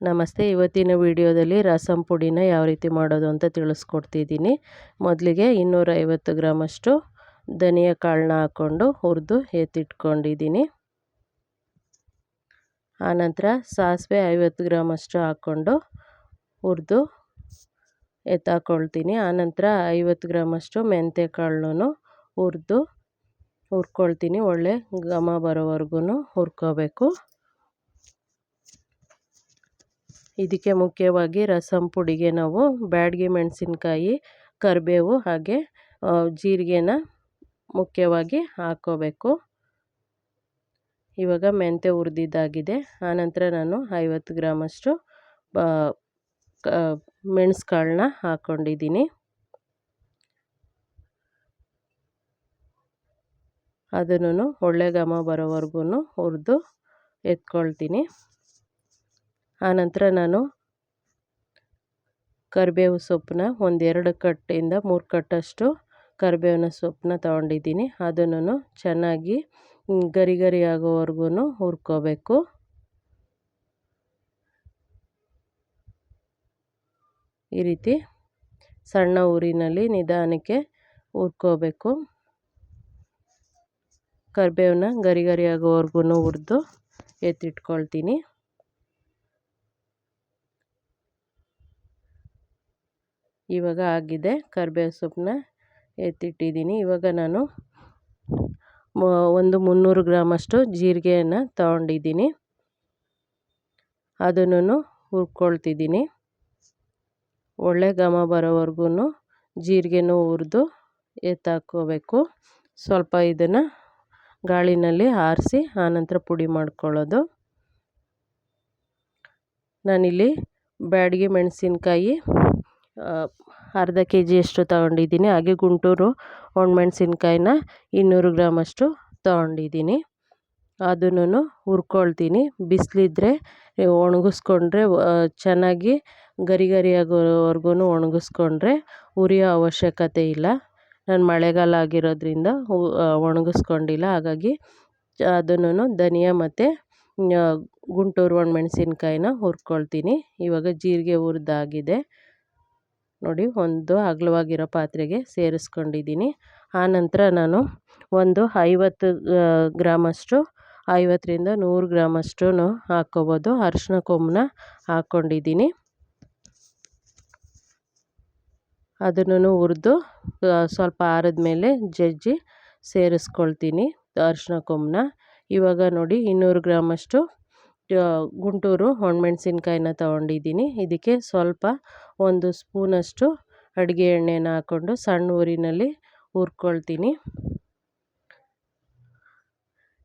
ನಮಸ್ತೆ. ಇವತ್ತಿನ ವಿಡಿಯೋದಲ್ಲಿ ರಸಂ ಪುಡಿನ ಯಾವ ರೀತಿ ಮಾಡೋದು ಅಂತ ತಿಳಿಸ್ಕೊಡ್ತಿದ್ದೀನಿ. ಮೊದಲಿಗೆ ಇನ್ನೂರೈವತ್ತು ಗ್ರಾಮಷ್ಟು ಧನಿಯಾ ಕಾಳನ್ನ ಹಾಕ್ಕೊಂಡು ಹುರಿದು ಎತ್ತಿಟ್ಕೊಂಡಿದ್ದೀನಿ. ಆನಂತರ ಸಾಸಿವೆ ಐವತ್ತು ಗ್ರಾಮಷ್ಟು ಹಾಕ್ಕೊಂಡು ಹುರಿದು ಎತ್ತಾಕೊಳ್ತೀನಿ. ಆನಂತರ ಐವತ್ತು ಗ್ರಾಮಷ್ಟು ಮೆಂತ್ಯ ಕಾಳನ್ನು ಹುರಿದು ಹುರ್ಕೊಳ್ತೀನಿ. ಒಳ್ಳೆ ಘಮ ಬರೋವರೆಗೂ ಹುರ್ಕೋಬೇಕು. ಇದಕ್ಕೆ ಮುಖ್ಯವಾಗಿ ರಸಂ ಪುಡಿಗೆ ನಾವು ಬ್ಯಾಡಗಿ, ಮೆಣಸಿನ್ಕಾಯಿ, ಕರಿಬೇವು ಹಾಗೆ ಜೀರಿಗೆನ ಮುಖ್ಯವಾಗಿ ಹಾಕ್ಕೋಬೇಕು ಇವಾಗ ಮೆಂತೆ ಹುರಿದಿದ್ದಾಗಿದೆ. ಆನಂತರ ನಾನು ಐವತ್ತು ಗ್ರಾಮಷ್ಟು ಮೆಣಸುಕಾಳನ್ನ ಹಾಕ್ಕೊಂಡಿದ್ದೀನಿ ಅದನ್ನು ಒಳ್ಳೆ ಘಮ ಬರೋವರೆಗೂ ಹುರಿದು ಎತ್ಕೊಳ್ತೀನಿ. ಆನಂತರ ನಾನು ಕರಿಬೇವು ಸೊಪ್ಪನ್ನ ಒಂದೆರಡು ಕಟ್ಟಿಂದ ಮೂರು ಕಟ್ಟಷ್ಟು ಕರಿಬೇವಿನ ಸೊಪ್ಪನ್ನ ತೊಗೊಂಡಿದ್ದೀನಿ. ಅದನ್ನು ಚೆನ್ನಾಗಿ ಗರಿ ಗರಿ ಆಗೋವರೆಗೂ ಹುರ್ಕೋಬೇಕು. ಈ ರೀತಿ ಸಣ್ಣ ಊರಿನಲ್ಲಿ ನಿಧಾನಕ್ಕೆ ಹುರ್ಕೋಬೇಕು. ಕರಿಬೇವನ್ನ ಗರಿ ಗರಿ ಆಗೋವರೆಗೂ ಹುರಿದು ಎತ್ತಿಟ್ಕೊಳ್ತೀನಿ. ಇವಾಗ ಆಗಿದೆ. ಕರಿಬೇವು ಸೊಪ್ಪನ್ನ ಎತ್ತಿಟ್ಟಿದ್ದೀನಿ. ಇವಾಗ ನಾನು ಒಂದು ಮುನ್ನೂರು ಗ್ರಾಮಷ್ಟು ಜೀರಿಗೆಯನ್ನು ತಗೊಂಡಿದ್ದೀನಿ. ಅದನ್ನು ಹುರ್ಕೊಳ್ತಿದ್ದೀನಿ. ಒಳ್ಳೆ ಘಮ ಬರೋವರೆಗೂ ಜೀರಿಗೆನೂ ಹುರಿದು ಎತ್ತಾಕೋಬೇಕು ಸ್ವಲ್ಪ ಇದನ್ನು ಗಾಳಿನಲ್ಲಿ ಆರಿಸಿ, ಆನಂತರ ಪುಡಿ ಮಾಡ್ಕೊಳ್ಳೋದು. ನಾನಿಲ್ಲಿ ಬ್ಯಾಡಗಿ ಮೆಣಸಿನ್ಕಾಯಿ ಅರ್ಧ ಕೆ ಜಿಯಷ್ಟು ತಗೊಂಡಿದ್ದೀನಿ. ಹಾಗೆ ಗುಂಟೂರು ಒಣಮೆಣ್ಸಿನ್ಕಾಯಿನ ಇನ್ನೂರು ಗ್ರಾಮಷ್ಟು ತಗೊಂಡಿದ್ದೀನಿ. ಅದನ್ನು ಹುರ್ಕೊಳ್ತೀನಿ. ಬಿಸಿಲಿದ್ರೆ ಒಣಗಿಸ್ಕೊಂಡ್ರೆ ಚೆನ್ನಾಗಿ ಗರಿ ಗರಿ ಆಗೋವರೆಗೂ ಒಣಗಿಸ್ಕೊಂಡ್ರೆ ಉರಿಯೋ ಅವಶ್ಯಕತೆ ಇಲ್ಲ. ನಾನು ಮಳೆಗಾಲ ಆಗಿರೋದ್ರಿಂದ ಒಣಗಿಸ್ಕೊಂಡಿಲ್ಲ. ಹಾಗಾಗಿ ಅದನ್ನು ಧನಿಯಾ ಮತ್ತು ಗುಂಟೂರು ಒಣಮೆಣ್ಸಿನ್ಕಾಯಿನ ಹುರ್ಕೊಳ್ತೀನಿ. ಇವಾಗ ಜೀರಿಗೆ ಹುರಿದಾಗಿದೆ. ನೋಡಿ ಒಂದು ಅಗಲವಾಗಿರೋ ಪಾತ್ರೆಗೆ ಸೇರಿಸ್ಕೊಂಡಿದ್ದೀನಿ. ಆನಂತರ ನಾನು ಒಂದು ಐವತ್ತು ಗ್ರಾಮಷ್ಟು, ಐವತ್ತರಿಂದ ನೂರು ಗ್ರಾಮಷ್ಟು ಹಾಕ್ಕೋಬೋದು ಅರಿಶಿನ ಕೊಂಬನ್ನ ಹಾಕ್ಕೊಂಡಿದ್ದೀನಿ ಅದನ್ನು ಹುರಿದು ಸ್ವಲ್ಪ ಆರಿದ ಮೇಲೆ ಜಜ್ಜಿ ಸೇರಿಸ್ಕೊಳ್ತೀನಿ ಅರಿಶಿನ ಕೊಂಬನ್ನ ಇವಾಗ ನೋಡಿ ಇನ್ನೂರು ಗ್ರಾಮಷ್ಟು ಗುಂಟೂರು ಒಣಮೆಣ್ಸಿನ್ಕಾಯಿನ ತೊಗೊಂಡಿದ್ದೀನಿ. ಇದಕ್ಕೆ ಸ್ವಲ್ಪ ಒಂದು ಸ್ಪೂನಷ್ಟು ಅಡುಗೆ ಎಣ್ಣೆನ ಹಾಕ್ಕೊಂಡು ಸಣ್ಣ ಊರಿನಲ್ಲಿ ಹುರ್ಕೊಳ್ತೀನಿ.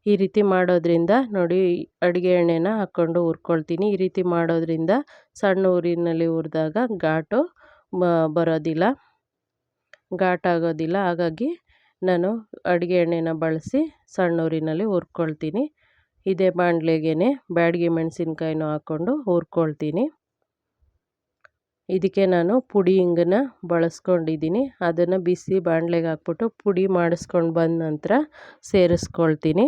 ಈ ರೀತಿ ಮಾಡೋದ್ರಿಂದ ನೋಡಿ, ಅಡುಗೆ ಎಣ್ಣೆನ ಹಾಕ್ಕೊಂಡು ಹುರ್ಕೊಳ್ತೀನಿ. ಈ ರೀತಿ ಮಾಡೋದ್ರಿಂದ ಸಣ್ಣ ಊರಿನಲ್ಲಿ ಹುರಿದಾಗ ಘಾಟು ಬರೋದಿಲ್ಲ ಘಾಟಾಗೋದಿಲ್ಲ ಹಾಗಾಗಿ ನಾನು ಅಡುಗೆ ಎಣ್ಣೆನ ಬಳಸಿ ಸಣ್ಣ ಊರಿನಲ್ಲಿ ಹುರ್ಕೊಳ್ತೀನಿ. ಇದೇ ಬಾಣಲೆಗೆ ಬ್ಯಾಡಗಿ ಮೆಣಸಿನ್ಕಾಯಿನೂ ಹಾಕ್ಕೊಂಡು ಹುರ್ಕೊಳ್ತೀನಿ. ಇದಕ್ಕೆ ನಾನು ಪುಡಿ ಹಿಂಗನ್ನ ಬಳಸ್ಕೊಂಡಿದ್ದೀನಿ. ಅದನ್ನು ಬಿಸಿ ಬಾಣಲೆಗೆ ಹಾಕ್ಬಿಟ್ಟು ಪುಡಿ ಮಾಡಿಸ್ಕೊಂಡು ಬಂದ ನಂತರ ಸೇರಿಸ್ಕೊಳ್ತೀನಿ.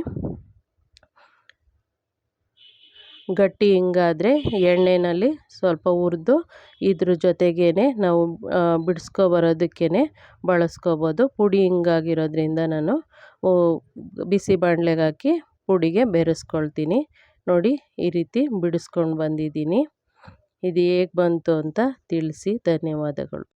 ಗಟ್ಟಿ ಹಿಂಗಾದರೆ ಎಣ್ಣೆಯಲ್ಲಿ ಸ್ವಲ್ಪ ಹುರಿದು ಇದ್ರ ಜೊತೆಗೇ ನಾವು ಬಿಡಿಸ್ಕೊ ಬಳಸ್ಕೊಬೋದು ಬಳಸ್ಕೋಬೋದು. ಪುಡಿ ಹಿಂಗಾಗಿರೋದ್ರಿಂದ ನಾನು ಬಿಸಿ ಬಾಣಲೆಗೆ ಹಾಕಿ ಪುಡಿಗೆ ಬೆರೆಸ್ಕೊಳ್ತೀನಿ. ನೋಡಿ ಈ ರೀತಿ ಬಿಡಿಸ್ಕೊಂಡು ಬಂದಿದ್ದೀನಿ. ಇದು ಹೇಗೆ ಬಂತು ಅಂತ ತಿಳಿಸಿ. ಧನ್ಯವಾದಗಳು.